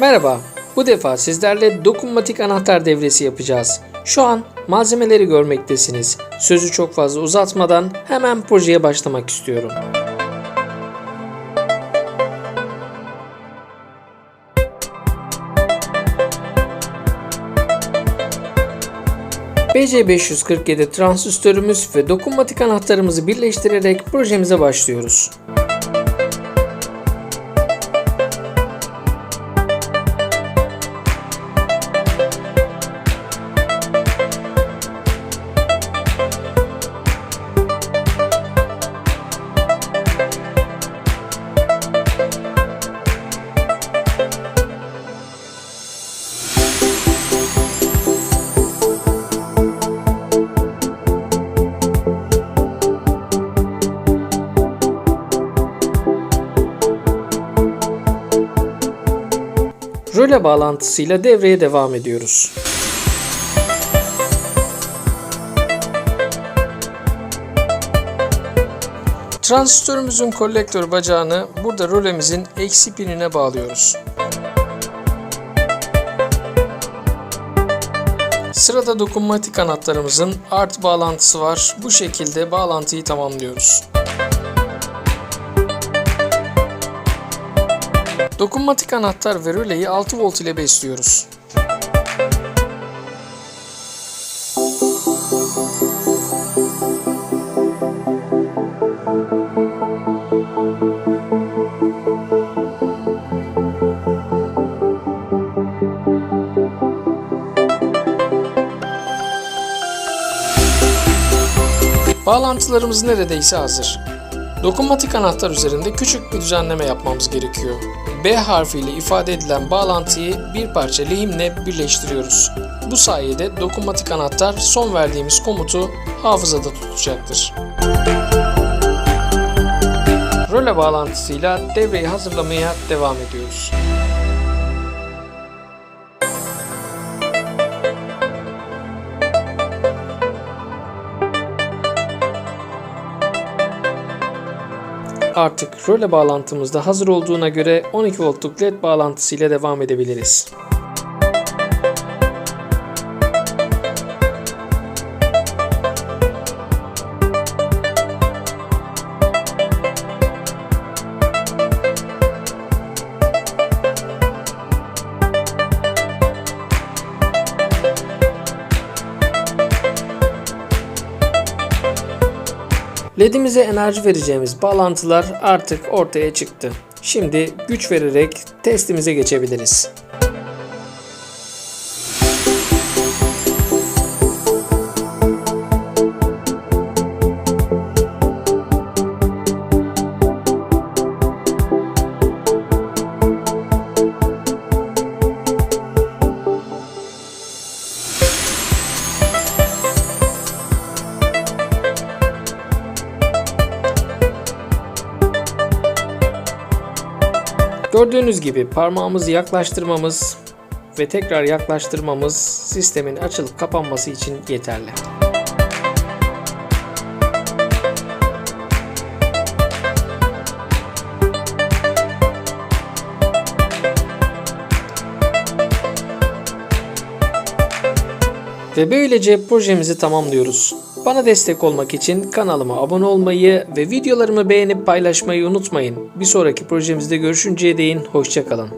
Merhaba, bu defa sizlerle dokunmatik anahtar devresi yapacağız. Şu an malzemeleri görmektesiniz. Sözü çok fazla uzatmadan hemen projeye başlamak istiyorum. BC547 transistörümüz ve dokunmatik anahtarımızı birleştirerek projemize başlıyoruz. Röle bağlantısıyla devreye devam ediyoruz. Transistörümüzün kolektör bacağını burada rölemizin eksi pinine bağlıyoruz. Sırada dokunmatik anahtarımızın art bağlantısı var. Bu şekilde bağlantıyı tamamlıyoruz. Dokunmatik anahtar ve röleyi 6 volt ile besliyoruz. Bağlantılarımız neredeyse hazır. Dokunmatik anahtar üzerinde küçük bir düzenleme yapmamız gerekiyor. B harfiyle ifade edilen bağlantıyı bir parça lehimle birleştiriyoruz. Bu sayede dokunmatik anahtar son verdiğimiz komutu hafızada tutacaktır. Röle bağlantısıyla devreyi hazırlamaya devam ediyoruz. Artık röle bağlantımız da hazır olduğuna göre 12 voltluk led bağlantısıyla devam edebiliriz. LED'imize enerji vereceğimiz bağlantılar artık ortaya çıktı. Şimdi güç vererek testimize geçebiliriz. Gördüğünüz gibi parmağımızı yaklaştırmamız ve tekrar yaklaştırmamız sistemin açılıp kapanması için yeterli. Ve böylece projemizi tamamlıyoruz. Bana destek olmak için kanalıma abone olmayı ve videolarımı beğenip paylaşmayı unutmayın. Bir sonraki projemizde görüşünceye değin hoşçakalın.